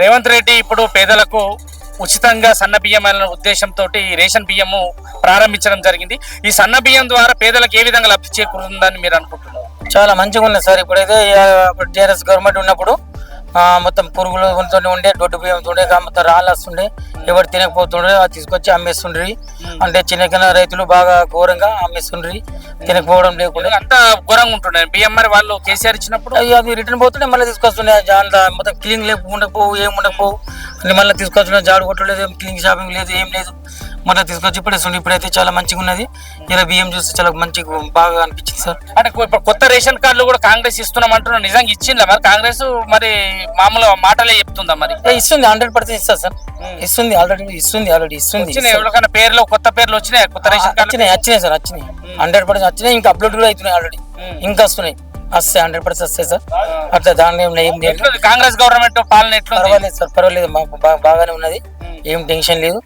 రేవంత్ రెడ్డి ఇప్పుడు పేదలకు ఉచితంగా సన్న బియ్యం అనే ఉద్దేశంతో రేషన్ బియ్యము ప్రారంభించడం జరిగింది. ఈ సన్న బియ్యం ద్వారా పేదలకు ఏ విధంగా లబ్ధి చేకూరుతుందని మీరు అనుకుంటున్నారు? చాలా మంచిగా ఉన్నది సార్. ఇప్పుడైతే టీఆర్ఎస్ గవర్నమెంట్ ఉన్నప్పుడు మొత్తం పురుగులు ఉండే దొడ్డు బియ్యం ఉండే మొత్తం రాళ్ళు వస్తుండే ఎవరు తినకపోతుండే అది తీసుకొచ్చి అమ్మేస్తుండ్రి. అంటే చిన్న చిన్న రైతులు బాగా ఘోరంగా అమ్మేస్తుండ్రి. తినకపోవడం లేకుండా. అంతా ఘోరంగా బియ్యం మరి వాళ్ళు కేసీఆర్ ఇచ్చినప్పుడు? అది రిటర్న్ పోతుండే మళ్ళీ తీసుకొస్తుండే. దాంట్లో మొత్తం క్లీన్ లేక ఉండకపోవు ఏం ఉండకపోవు మళ్ళీ తీసుకొచ్చిన జాడు కొట్టలేదు క్లీన్ షాపింగ్ లేదు ఏం లేదు. మళ్ళీ తీసుకొచ్చి ఇప్పుడేస్తుండే ఇప్పుడైతే చాలా మంచిగా ఉన్నది. ఇలా బియ్యం చూస్తే చాలా మంచిగా బాగా అనిపించింది సార్. అంటే ఇప్పుడు కొత్త రేషన్ కార్డులు కూడా కాంగ్రెస్ ఇస్తున్నాం అంటున్నారు. నిజంగా ఇచ్చిందా మరి? కాంగ్రెస్ మరి మామూలు మాటలే చెప్తుందా మరి? ఇస్తుంది హండ్రెడ్ పర్సెంట్ ఇస్తుంది సార్. ఇస్తుంది ఆల్రెడీ ఇస్తుంది ఆల్రెడీ ఇస్తుంది ఎవరికైనా పేర్లు కొత్త పేర్లు వచ్చినాయి? కొత్త రేషన్ కార్డు వచ్చినాయి వచ్చినాయి సార్ వచ్చినాయి. హండ్రెడ్ పర్సెంట్ వచ్చినాయి ఇంకా అప్లోడ్ కూడా అవుతున్నాయి ఆల్రెడీ ఇంకా వస్తున్నాయి. వస్తాయి హండ్రెడ్ పర్సెంట్ వస్తాయి సార్. అట్లా దాని ఏం కాంగ్రెస్ గవర్నమెంట్ పాలన ఎట్లుంది? పర్వాలేదు సార్ పర్వాలేదు. మాకు బాగానే ఉన్నది. ఏం టెన్షన్ లేదు.